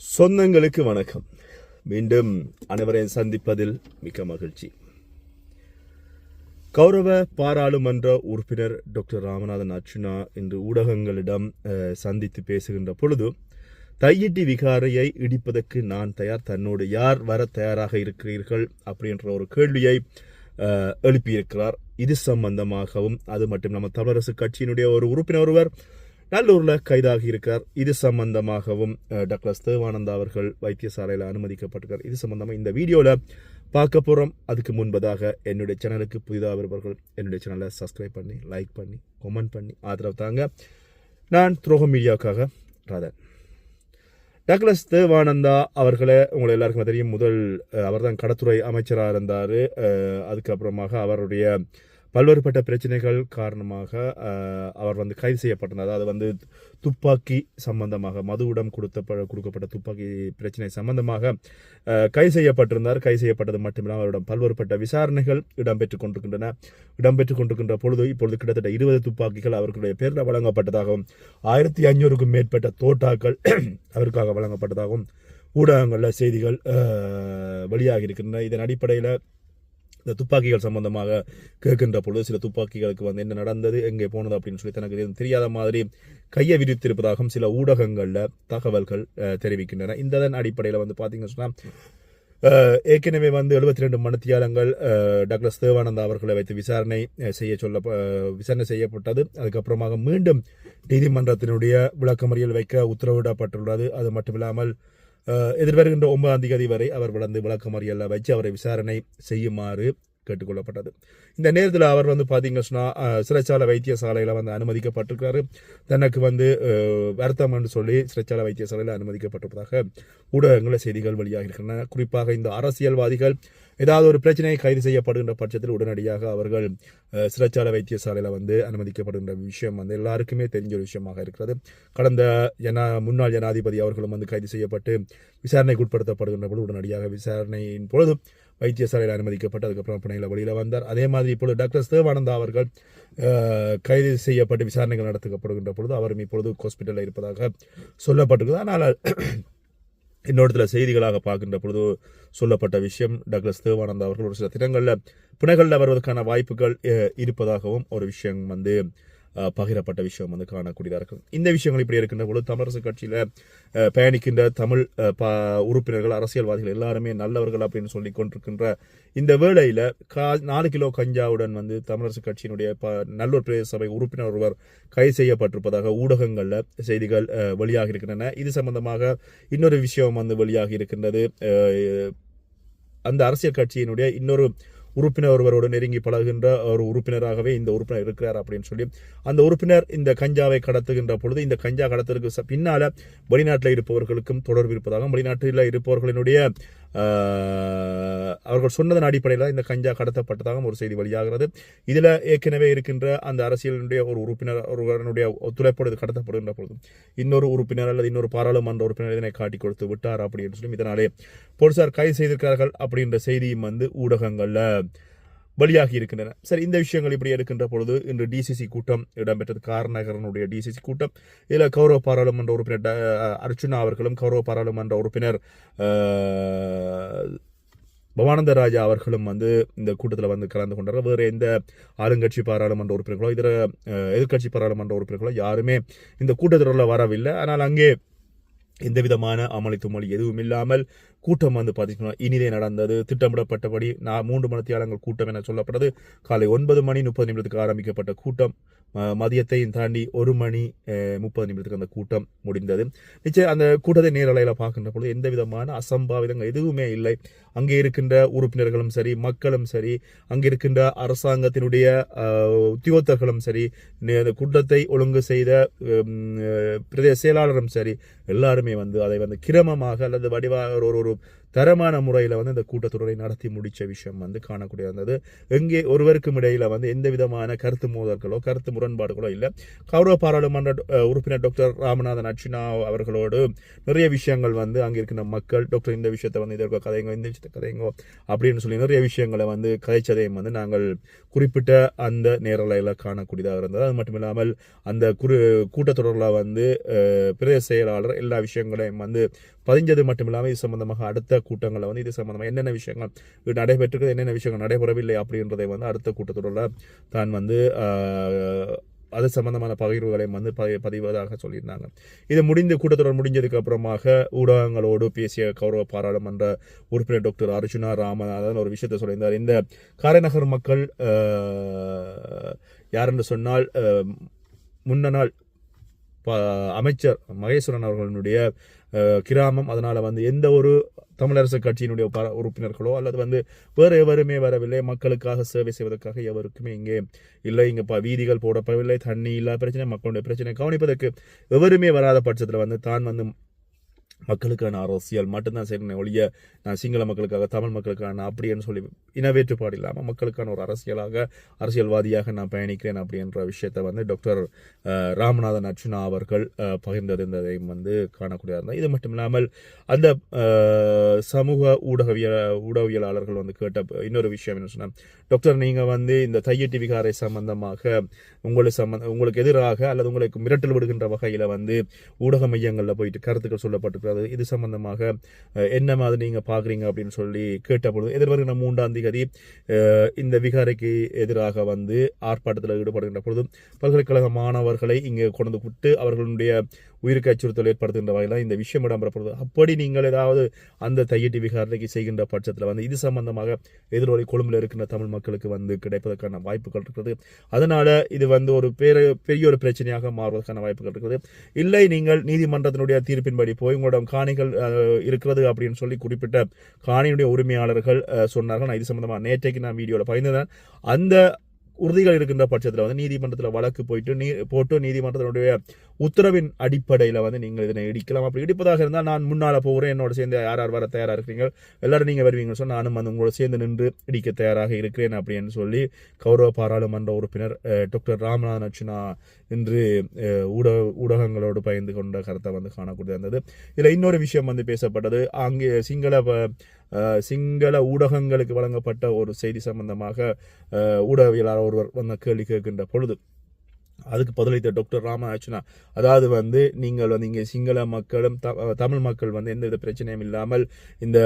சொந்தங்களுக்கு வணக்கம். மீண்டும் அனைவரையும் சந்திப்பதில் மிக்க மகிழ்ச்சி. கௌரவ பாராளுமன்ற உறுப்பினர் டாக்டர் ராமநாதன் அர்ச்சுனா இன்று ஊடகங்களிடம் சந்தித்து பேசுகின்ற பொழுது தையிட்டி விகாரையை இடிப்பதற்கு நான் தயார் தன்னோடு யார் வர தயாராக இருக்கிறீர்கள் அப்படின்ற ஒரு கேள்வியை அஹ், எழுப்பியிருக்கிறார். இது சம்பந்தமாகவும் அது மட்டும் நம்ம தமிழரசு கட்சியினுடைய ஒரு உறுப்பினர் ஒருவர் நல்லூரில் கைதாகி இருக்கார். இது சம்பந்தமாகவும் டாக்டர் தேவானந்தா அவர்கள் வைத்தியசாலையில் அனுமதிக்கப்பட்டிருக்கார். இது சம்பந்தமாக இந்த வீடியோவில் பார்க்க போகிறோம் அதுக்கு முன்பதாக என்னுடைய சேனலுக்கு புதிதாக வருபவர்கள் என்னுடைய சேனலை சப்ஸ்கிரைப் பண்ணி லைக் பண்ணி கமெண்ட் பண்ணி ஆதரவு தாங்க. நான் துரோகம் மீடியாவுக்காக ராதன். டக்ளஸ் தேவானந்தா அவர்களை உங்களை எல்லாருக்குமே தெரியும். முதல் அவர் தான் கடத்துறை அமைச்சராக இருந்தார். அதுக்கப்புறமாக அவருடைய பல்வேறுபட்ட பிரச்சனைகள் காரணமாக அவர் வந்து கைது செய்யப்பட்டிருந்தார். அதாவது வந்து துப்பாக்கி சம்பந்தமாக மதுவிடம் கொடுத்த கொடுக்கப்பட்ட துப்பாக்கி பிரச்சனை சம்பந்தமாக கைது செய்யப்பட்டிருந்தார். கைது செய்யப்பட்டது மட்டுமில்லாமல் அவரிடம் பல்வேறுபட்ட விசாரணைகள் இடம்பெற்றுக் கொண்டிருக்கின்றன. இடம்பெற்றுக் கொண்டிருக்கின்ற பொழுது இப்பொழுது கிட்டத்தட்ட இருபது துப்பாக்கிகள் அவர்களுடைய பேரில் வழங்கப்பட்டதாகவும் ஆயிரத்தி ஐநூறுக்கும் மேற்பட்ட தோட்டாக்கள் அவருக்காக வழங்கப்பட்டதாகவும் ஊடகங்களில் செய்திகள் வெளியாகி இருக்கின்றன. இதன் அடிப்படையில் இந்த துப்பாக்கிகள் சம்பந்தமாக கேட்கின்ற பொழுது சில துப்பாக்கிகளுக்கு வந்து என்ன நடந்தது எங்கே போனது அப்படின்னு சொல்லி தனக்கு எதுவும் தெரியாத மாதிரி கையை விரித்திருப்பதாகவும் சில ஊடகங்களில் தகவல்கள் தெரிவிக்கின்றன. இந்ததன் அடிப்படையில் வந்து பார்த்தீங்கன்னு சொன்னால் ஏற்கனவே வந்து எழுபத்தி ரெண்டு மணித்தியாலங்கள் டாக்டர் தேவானந்தா அவர்களை வைத்து விசாரணை செய்ய சொல்ல விசாரணை செய்யப்பட்டது. அதுக்கப்புறமாக மீண்டும் நீதிமன்றத்தினுடைய விளக்கமறியல் வைக்க உத்தரவிடப்பட்டுள்ளது. அது மட்டுமில்லாமல் எதிர்வருகின்ற ஒன்பதாம் தேதி வரை அவர் வளர்ந்து விளக்கமறியல்ல வச்சு அவரை விசாரணை செய்யுமாறு கேட்டுக்கொள்ளப்பட்டது. இந்த நேரத்தில் அவர் வந்து பார்த்தீங்கன்னா சிறைச்சால சிறைச்சாலை வைத்தியசாலையில் வந்து அனுமதிக்கப்பட்டிருக்காரு. தனக்கு வந்து அஹ், வருத்தம் என்று சொல்லி சிறைச்சாலை வைத்தியசாலையில் அனுமதிக்கப்பட்டிருப்பதாக ஊடகங்களில் செய்திகள் வெளியாக இருக்கின்றன குறிப்பாக இந்த அரசியல்வாதிகள் ஏதாவது ஒரு பிரச்சனையை கைது செய்யப்படுகின்ற பட்சத்தில் உடனடியாக அவர்கள் சிறைச்சால சிறைச்சாலை வைத்தியசாலையில் வந்து அனுமதிக்கப்படுகின்ற விஷயம் வந்து எல்லாருக்குமே தெரிஞ்ச ஒரு விஷயமாக இருக்கிறது. கடந்த ஜனா முன்னாள் ஜனாதிபதி அவர்களும் வந்து கைது செய்யப்பட்டு விசாரணைக்கு உட்படுத்தப்படுகின்ற பொழுது உடனடியாக விசாரணையின் பொழுது வைத்தியசாலையில் அனுமதிக்கப்பட்டு அதுக்கப்புறம் பிணையில் வெளியில் வந்தார். அதே மாதிரி இப்பொழுது டாக்டர் தேவானந்தா அவர்கள் கைது செய்யப்பட்டு விசாரணைகள் நடத்தப்படுகின்ற பொழுது அவரும் இப்பொழுது ஹாஸ்பிட்டலில் இருப்பதாக சொல்லப்பட்டிருக்குது. ஆனால் இன்னொருத்தில் செய்திகளாக பார்க்கின்ற பொழுது சொல்லப்பட்ட விஷயம் டக்ளஸ் தேவானந்தா அவர்கள் ஒரு சில தினங்களில் பிணைகளில் வருவதற்கான வாய்ப்புகள் இருப்பதாகவும் ஒரு விஷயம் வந்து பகிரப்பட்ட விஷயம் வந்து காணக்கூடியதாக இருக்கும். இந்த விஷயங்கள் இப்படி இருக்கின்ற பொழுது தமிழரசு கட்சியில் பயணிக்கின்ற தமிழ் ப உறுப்பினர்கள் அரசியல்வாதிகள் எல்லாருமே நல்லவர்கள் அப்படின்னு சொல்லி கொண்டிருக்கின்ற இந்த வேளையில் கா நாலு கிலோ கஞ்சாவுடன் வந்து தமிழரசு கட்சியினுடைய ப நல்லூர் பிரதேச சபை உறுப்பினர் ஒருவர் கைது செய்யப்பட்டிருப்பதாக ஊடகங்களில் செய்திகள் வெளியாக இருக்கின்றன. இது சம்பந்தமாக இன்னொரு விஷயம் வந்து வெளியாகி இருக்கின்றது. அந்த அரசியல் கட்சியினுடைய இன்னொரு உறுப்பினர் ஒருவரோடு நெருங்கி பழகுகின்ற ஒரு உறுப்பினராகவே இந்த உறுப்பினர் இருக்கிறார் அப்படின்னு சொல்லி அந்த உறுப்பினர் இந்த கஞ்சாவை கடத்துகின்ற பொழுது இந்த கஞ்சா கடத்தலுக்கு பின்னால் பின்னால வெளிநாட்டில் இருப்பவர்களுக்கும் தொடர்பு இருப்பதாகவும் வெளிநாட்டில் இருப்பவர்களினுடைய அவர்கள் சொன்னதன் அடிப்படையில் இந்த கஞ்சா கடத்தப்பட்டதாகவும் ஒரு செய்தி வெளியாகிறது. இதில் ஏற்கனவே இருக்கின்ற அந்த அரசியலினுடைய ஒரு உறுப்பினர் ஒருவரனுடைய ஒத்துழைப்போடு இது கடத்தப்படுகின்ற பொழுது இன்னொரு உறுப்பினர் அல்லது இன்னொரு பாராளுமன்ற உறுப்பினர் இதனை காட்டி கொடுத்து விட்டார் அப்படின்னு சொல்லி இதனாலே போலீசார் கைது செய்திருக்கிறார்கள் அப்படின்ற செய்தியும் வந்து ஊடகங்களில் பலியாகி இருக்கின்றன. சரி இந்த விஷயங்கள் இப்படி எடுக்கின்ற பொழுது இன்று டிசிசி கூட்டம் இடம்பெற்றது. கார்நகரனுடைய டிசிசி கூட்டம். இதில் கௌரவ பாராளுமன்ற உறுப்பினர் ட- அர்ச்சுனா அவர்களும் கௌரவ பாராளுமன்ற உறுப்பினர் பவானந்த ராஜா அவர்களும் வந்து இந்த கூட்டத்தில் வந்து கலந்து கொண்டார் வேறு எந்த ஆளுங்கட்சி பாராளுமன்ற உறுப்பினர்களோ இதர எதிர்கட்சி எதிர்க்கட்சி பாராளுமன்ற உறுப்பினர்களோ யாருமே இந்த கூட்டத்தொடரில் வரவில்லை. ஆனால் அங்கே எந்த விதமான அமளி துமளி எதுவும் இல்லாமல் கூட்டம் வந்து பார்த்தீங்கன்னா இனிதே நடந்தது. திட்டமிடப்பட்டபடி நான் மூன்று மணித்தியாலங்கள் கூட்டம் என சொல்லப்பட்டது காலை ஒன்பது மணி முப்பது நிமிடத்துக்கு ஆரம்பிக்கப்பட்ட கூட்டம். மதியத்தையும் தாண்டி ஒரு மணி முப்பது நிமிடத்துக்கு அந்த கூட்டம் முடிந்தது. நிச்சயம் அந்த கூட்டத்தை நேரலையில் பார்க்கின்ற பொழுது எந்த விதமான அசம்பாவிதங்கள் எதுவுமே இல்லை. அங்கே இருக்கின்ற உறுப்பினர்களும் சரி மக்களும் சரி அங்கே இருக்கின்ற அரசாங்கத்தினுடைய அஹ், உத்தியோகத்தர்களும் சரி நே- அந்த கூட்டத்தை ஒழுங்கு செய்த பிரதேச செயலாளரும் சரி எல்லாருமே வந்து அதை வந்து கிரமமாக அல்லது வடிவாக ஒரு ஒரு தரமான முறையில் வந்து இந்த கூட்டத்தொடரை நடத்தி முடித்த விஷயம் வந்து காணக்கூடிய இருந்தது. எங்கே ஒருவருக்கும் இடையில் வந்து எந்த விதமான கருத்து மோதல்களோ கருத்து முரண்பாடுகளோ இல்லை. கௌரவ பாராளுமன்ற உறுப்பினர் டாக்டர் ராமநாதன் அர்ச்சினா அவர்களோடு நிறைய விஷயங்கள் வந்து அங்கே இருக்கிற மக்கள் டாக்டர் இந்த விஷயத்தை வந்து இதற்கோ கதைங்க இந்த விஷயத்தை கதைங்கோ அப்படின்னு சொல்லி நிறைய விஷயங்களை வந்து கதைச்சதையும் வந்து நாங்கள் குறிப்பிட்ட அந்த நேரலையில் காணக்கூடியதாக இருந்தது. அது மட்டும் இல்லாமல் அந்த குறு கூட்டத்தொடரில் வந்து பிரதேச செயலாளர் எல்லா விஷயங்களையும் வந்து பதிஞ்சது மட்டும் இல்லாமல் இது சம்மந்தமாக அடுத்த கூட்டங்களில் வந்து இது சம்மந்தமாக என்னென்ன விஷயங்கள் நடைபெற்றிருக்கு என்னென்ன விஷயங்கள் நடைபெறவில்லை அப்படின்றதை வந்து அடுத்த கூட்டத்தொடரில் தான் வந்து அது சம்பந்தமான பகிர்வுகளையும் வந்து பதி- பதிவதாக சொல்லியிருந்தாங்க. இது முடிந்து கூட்டத்தொடர் முடிஞ்சதுக்கு அப்புறமாக ஊடகங்களோடு பேசிய கௌரவ பாராளுமன்ற உறுப்பினர் டாக்டர் அர்ஜுனா ராமநாதன் ஒரு விஷயத்தை சொல்லியிருந்தார். இந்த காரைநகர் மக்கள் ஆஹ், யாரென்று சொன்னால் முன்ன நாள் ப- அமைச்சர் மகேஸ்வரன் அவர்களுடைய கிராமம். அதனால் வந்து எந்த ஒரு தமிழரசு கட்சியினுடைய பர உறுப்பினர்களோ அல்லது வந்து வேறு எவருமே வரவில்லை மக்களுக்காக சேவை செய்வதற்காக எவருக்குமே இங்கே இல்லை. இங்கே ப வீதிகள் போடப்படவில்லை தண்ணி இல்லாத பிரச்சனை மக்களுடைய பிரச்சனை கவனிப்பதற்கு எவருமே வராத பட்சத்தில் வந்து தான் வந்து மக்களுக்கான அரசியல் மட்டும்தான் செய்யணும் ஒழிய நான் சிங்கள மக்களுக்காக தமிழ் மக்களுக்கான அப்படின்னு சொல்லி இனவேற்றுப்பாடு இல்லாமல் மக்களுக்கான ஒரு அரசியலாக அரசியல்வாதியாக நான் பயணிக்கிறேன் அப்படின்ற விஷயத்தை வந்து டாக்டர் ராமநாதன் அர்ச்சுனா அவர்கள் பகிர்ந்திருந்ததையும் வந்து காணக்கூடியதாக இருந்தால் இது மட்டும் இல்லாமல் அந்த சமூக ஊடகவிய ஊடகவியலாளர்கள் வந்து கேட்ட இன்னொரு விஷயம் என்ன சொன்னால் டாக்டர் நீங்கள் வந்து இந்த தையட்டி விகாரை சம்பந்தமாக உங்களுக்கு சம்பந்த உங்களுக்கு எதிராக அல்லது உங்களுக்கு மிரட்டல் விடுகின்ற வகையில் வந்து ஊடக மையங்களில் போயிட்டு கருத்துக்கள் சொல்லப்பட்டு இருக்கிறது இது சம்பந்தமாக என்ன மாதிரி நீங்கள் பார்க்குறீங்க அப்படின்னு சொல்லி கேட்டபொழுது எதிர்வருகிற மூன்றாம் தேதி இந்த விகாரைக்கு எதிராக வந்து ஆர்ப்பாட்டத்தில் ஈடுபடுகின்ற பொழுது பல்கலைக்கழக மாணவர்களை இங்கே கொண்டு விட்டு அவர்களுடைய உயிருக்கு அச்சுறுத்தல் ஏற்படுத்துகின்ற வகையில் இந்த விஷயம் இடம்பெறப்படுது. அப்படி நீங்கள் ஏதாவது அந்த தையட்டி விகாரணைக்கு செய்கின்ற பட்சத்தில் வந்து இது சம்பந்தமாக எதிரொலி கொழும்பில் இருக்கின்ற தமிழ் மக்களுக்கு வந்து கிடைப்பதற்கான வாய்ப்புகள் இருக்கிறது அதனால் இது வந்து ஒரு பெரிய பெரிய ஒரு பிரச்சனையாக மாறுவதற்கான வாய்ப்புகள் இருக்கிறது இல்லை நீங்கள் நீதிமன்றத்தினுடைய தீர்ப்பின்படி போய் உங்களிடம் காணிகள் இருக்கிறது அப்படின்னு சொல்லி குறிப்பிட்ட காணியினுடைய உரிமையாளர்கள் சொன்னார்கள். நான் இது சம்பந்தமாக நேற்றைக்கு நான் வீடியோவில் பயந்துதான் அந்த உறுதிகள் இருக்கின்ற பட்சத்தில் வந்து நீதிமன்றத்தில் வழக்கு போயிட்டு நீ போட்டு நீதிமன்றத்தினுடைய உத்தரவின் அடிப்படையில் வந்து நீங்கள் இதனை இடிக்கலாம். அப்படி இடிப்பதாக இருந்தால் நான் முன்னால் போகிறேன் என்னோட சேர்ந்து யார் யார் வர தயாராக இருக்கிறீங்க எல்லாரும் நீங்கள் வருவீங்கன்னு சொன்னால் நானும் வந்து உங்களோட சேர்ந்து நின்று இடிக்க தயாராக இருக்கிறேன் அப்படின்னு சொல்லி கௌரவ பாராளுமன்ற உறுப்பினர் டாக்டர் ராமநாதன் அர்ச்சுனா இன்று ஊடக ஊடகங்களோடு பயந்து கொண்ட கருத்தை வந்து காணக்கூடியது இருந்தது இதில் இன்னொரு விஷயம் வந்து பேசப்பட்டது. அங்கே சிங்கள சிங்கள ஊடகங்களுக்கு வழங்கப்பட்ட ஒரு செய்தி சம்பந்தமாக ஊடகவியலாளர் ஒருவர் வந்த கேள்வி கேட்கின்ற பொழுது அதுக்கு பதிலளித்த டாக்டர் ராமநாச்சனா அதாவது வந்து நீங்கள் வந்து இங்கே சிங்கள மக்களும் த- தமிழ் மக்கள் வந்து எந்தவித பிரச்சனையும் இல்லாமல் இந்த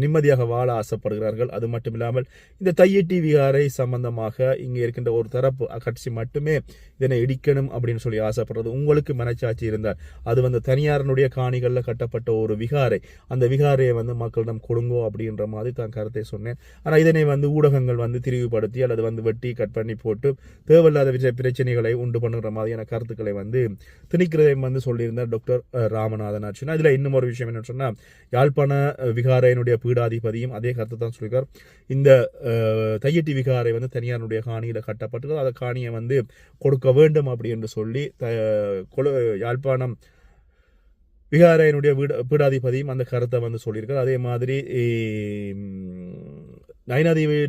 நிம்மதியாக வாழ ஆசைப்படுகிறார்கள். அது மட்டும் இல்லாமல் இந்த தையட்டி விகாரை சம்பந்தமாக இங்கே இருக்கின்ற ஒரு தரப்பு கட்சி மட்டுமே இதனை இடிக்கணும் அப்படின்னு சொல்லி ஆசைப்படுறது உங்களுக்கு மனச்சாட்சி இருந்தால். அது வந்து தனியாரனுடைய காணிகளில் கட்டப்பட்ட ஒரு விகாரை அந்த விகாரையை வந்து மக்களிடம் கொடுங்கோ அப்படின்ற மாதிரி தான் கருத்தை சொன்னேன். ஆனால் இதனை வந்து ஊடகங்கள் வந்து திரிவுபடுத்தி அல்லது வந்து வெட்டி கட் பண்ணி போட்டு தேவையில்லாத பிரச்சனை பிரச்சனைகளை உண்டு பண்ணுற மாதிரியான கருத்துக்களை வந்து திணிக்கிறதை வந்து சொல்லியிருந்தார் டாக்டர் ராமநாதன் ஆச்சுன்னா இதில் இன்னும் ஒரு விஷயம் என்னன்னு சொன்னால் யாழ்ப்பாண விகாரையினுடைய பீடாதிபதியும் அதே கருத்தை தான் சொல்லியிருக்கார். இந்த தையட்டி விகாரை வந்து தனியாருடைய காணியில் கட்டப்பட்டு அதை காணியை வந்து கொடுக்க வேண்டும் அப்படி என்று சொல்லி த கொலு யாழ்ப்பாணம் விகாரையனுடைய வீட பீடாதிபதியும் அந்த கருத்தை வந்து சொல்லியிருக்கார். அதே மாதிரி ம்,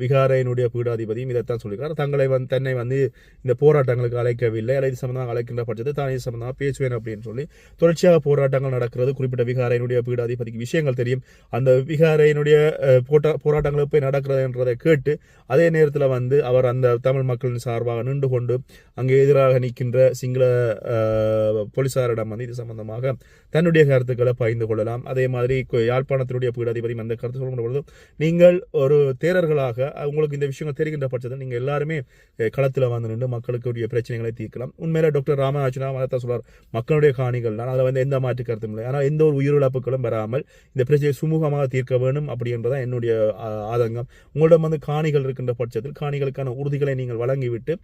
விகாரையினுடைய பீடாதிபதியும் இதைத்தான் சொல்லியிருக்கார். தங்களை வந்து தன்னை வந்து இந்த போராட்டங்களுக்கு அழைக்கவில்லை அல்லது சம்பந்தமாக அழைக்கின்ற பட்சத்தை தான் இது சம்பந்தமாக பேசுவேன் அப்படின்னு சொல்லி தொடர்ச்சியாக போராட்டங்கள் நடக்கிறது. குறிப்பிட்ட விகாரையினுடைய பீடாதிபதிக்கு விஷயங்கள் தெரியும். அந்த விகாரையினுடைய போட்ட போட்டா போராட்டங்கள் போய் நடக்கிறது என்றதை கேட்டு அதே நேரத்தில் வந்து அவர் அந்த தமிழ் மக்களின் சார்பாக நின்று கொண்டு அங்கே எதிராக நிற்கின்ற சிங்கள போலீசாரிடம் வந்து இது சம்பந்தமாக தன்னுடைய கருத்துக்களை பகிர்ந்து கொள்ளலாம். அதே மாதிரி யாழ்ப்பாணத்தினுடைய பீடாதிபதி அந்த கருத்து சொல்லும் பொழுது நீங்கள் ஒரு தேரர்களாக உங்களுக்கு இந்த விஷயங்கள் தெரிகின்ற பட்சத்தில் நீங்கள் எல்லாருமே களத்தில் வந்து நின்று மக்களுக்குரிய பிரச்சனைகளை தீர்க்கலாம். உண்மையில டாக்டர் ராமநாச்சனா அதை சொல்றார் மக்களுடைய காணிகள் தான். அதில் வந்து எந்த மாற்று கருத்தும் இல்லை. ஆனால் எந்த ஒரு உயிரிழப்புகளும் வராமல் இந்த பிரச்சனையை சுமூகமாக தீர்க்க வேணும் அப்படி என்பதுதான் என்னுடைய ஆதங்கம். உங்களிடம் வந்து காணிகள் இருக்கின்ற பட்சத்தில் காணிகளுக்கான உறுதிகளை நீங்கள் வழங்கிவிட்டு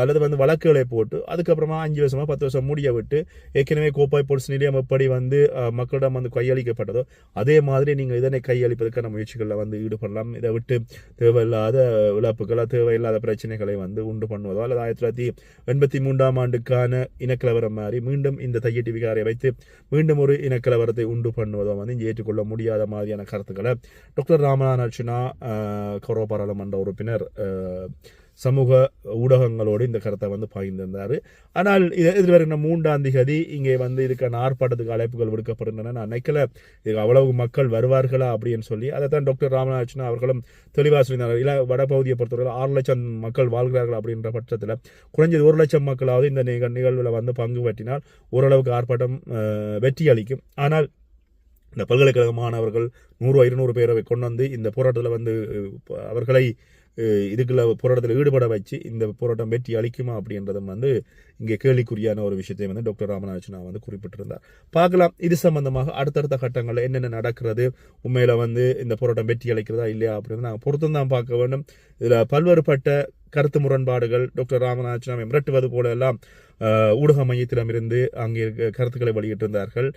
அல்லது வந்து வழக்குகளை போட்டு அதுக்கப்புறமா அஞ்சு வருஷமா பத்து வருஷம் மூடிய விட்டு ஏற்கனவே கோப்பாய் போலீஸ் நிலையம் எப்படி வந்து மக்களிடம் வந்து கையளிக்கப்பட்டதோ அதே மாதிரி நீங்கள் இதனை கையளிப்பதற்கான முயற்சிகளில் வந்து ஈடுபடலாம். இதை விட்டு தேவையில்லாத இழப்புகளை தேவையில்லாத பிரச்சனைகளை வந்து உண்டு பண்ணுவதோ அல்லது ஆயிரத்தி தொள்ளாயிரத்தி எண்பத்தி மூன்றாம் ஆண்டுக்கான இனக்கலவரம் மாதிரி மீண்டும் இந்த தையட்டி விகாரை வைத்து மீண்டும் ஒரு இனக்கலவரத்தை உண்டு பண்ணுவதோ வந்து இங்கே ஏற்றுக்கொள்ள முடியாத மாதிரியான கருத்துக்களை டாக்டர் ராமநாதன் அர்ச்சுனா கௌரவ பாராளுமன்ற உறுப்பினர் சமூக ஊடகங்களோடு இந்த கருத்தை வந்து பகிர்ந்திருந்தார் ஆனால் இது எதிர்வருகிற மூன்றாம் திகதி இங்கே வந்து இதுக்கான ஆர்ப்பாட்டத்துக்கு அழைப்புகள் விடுக்கப்படுகின்றன நான் நினைக்கல இது அவ்வளவு மக்கள் வருவார்களா அப்படின்னு சொல்லி. அதை தான் டாக்டர் ராமநாதன் அவர்களும் தெளிவாக சொல்லியிருந்தார் இல்லை வடபகுதியை பொறுத்தவரை ஆறு லட்சம் மக்கள் வாழ்கிறார்கள் அப்படின்ற பட்சத்தில் குறைஞ்சது ஒரு லட்சம் மக்களாவது இந்த நிக நிகழ்வில் வந்து பங்கு பற்றினால் ஓரளவுக்கு ஆர்ப்பாட்டம் வெற்றி அளிக்கும். ஆனால் இந்த பல்கலைக்கழக மாணவர்கள் நூறு இருநூறு பேரை கொண்டு வந்து இந்த போராட்டத்தில் வந்து அவர்களை இதுக்குள்ள போராட்டத்தில் ஈடுபட வச்சு இந்த போராட்டம் வெற்றி அளிக்குமா அப்படின்றதும் வந்து இங்கே கேள்விக்குறியான ஒரு விஷயத்தை வந்து டாக்டர் ராமநாதனா வந்து குறிப்பிட்டிருந்தார். பார்க்கலாம். இது சம்பந்தமாக அடுத்தடுத்த கட்டங்களில் என்னென்ன நடக்கிறது? உண்மையில் வந்து இந்த போராட்டம் வெற்றி அளிக்கிறதா இல்லையா அப்படின்னு நாங்கள் பொறுத்தும் தான் பார்க்க வேண்டும். இதில் பல்வேறுபட்ட கருத்து முரண்பாடுகள் டாக்டர் ராமநாதனாவை மிரட்டுவது போல எல்லாம் ஊடக மையத்திடமிருந்து அங்கே இருக்க கருத்துக்களை வெளியிட்டிருந்தார்கள்.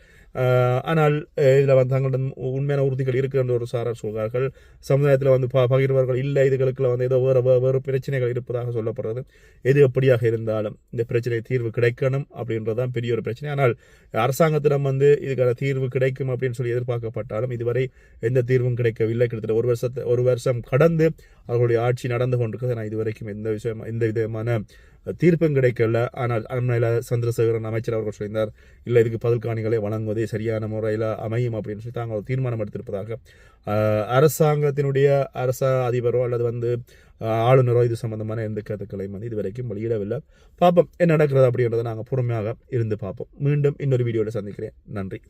ஆனால் இதில் வந்து தங்களிடம் உண்மையான உறுதிகள் இருக்குன்ற ஒரு சாரார் சொல்கிறார்கள். சமுதாயத்தில் வந்து ப பகிர்வர்கள் இல்லை இதுகளுக்குள்ள வந்து ஏதோ வேறு வேறு பிரச்சனைகள் இருப்பதாக சொல்லப்படுறது எது எப்படியாக இருந்தாலும் இந்த பிரச்சனை தீர்வு கிடைக்கணும் அப்படின்றதான் பெரிய ஒரு பிரச்சனை. ஆனால் அரசாங்கத்திடம் வந்து இதுக்கான தீர்வு கிடைக்கும் அப்படின்னு சொல்லி எதிர்பார்க்கப்பட்டாலும் இதுவரை எந்த தீர்வும் கிடைக்கவில்லை. கிட்டத்தட்ட ஒரு வருஷத்தை ஒரு வருஷம் கடந்து அவர்களுடைய ஆட்சி நடந்து கொண்டிருக்கிறது. நான் இதுவரைக்கும் எந்த விஷயம் எந்த விதமான தீர்ப்பும் கிடைக்கல. ஆனால் அண்மையில் சந்திரசேகரன் அமைச்சர் அவர்கள் சொல்லியிருந்தார் இல்லை இதுக்கு பதில் காணிகளை வழங்குவதே சரியான முறையில் அமையும் அப்படின்னு சொல்லி தாங்கள் ஒரு தீர்மானம் எடுத்திருப்பதாக. அரசாங்கத்தினுடைய அரச அதிபரோ அல்லது வந்து ஆளுநரோ இது சம்பந்தமான எந்த கருத்துக்களையும் வந்து இதுவரைக்கும் வெளியிடவில்லை. பார்ப்போம் என்ன நடக்கிறது அப்படின்றத நாங்கள் பொறுமையாக இருந்து பார்ப்போம். மீண்டும் இன்னொரு வீடியோவில் சந்திக்கிறேன். நன்றி.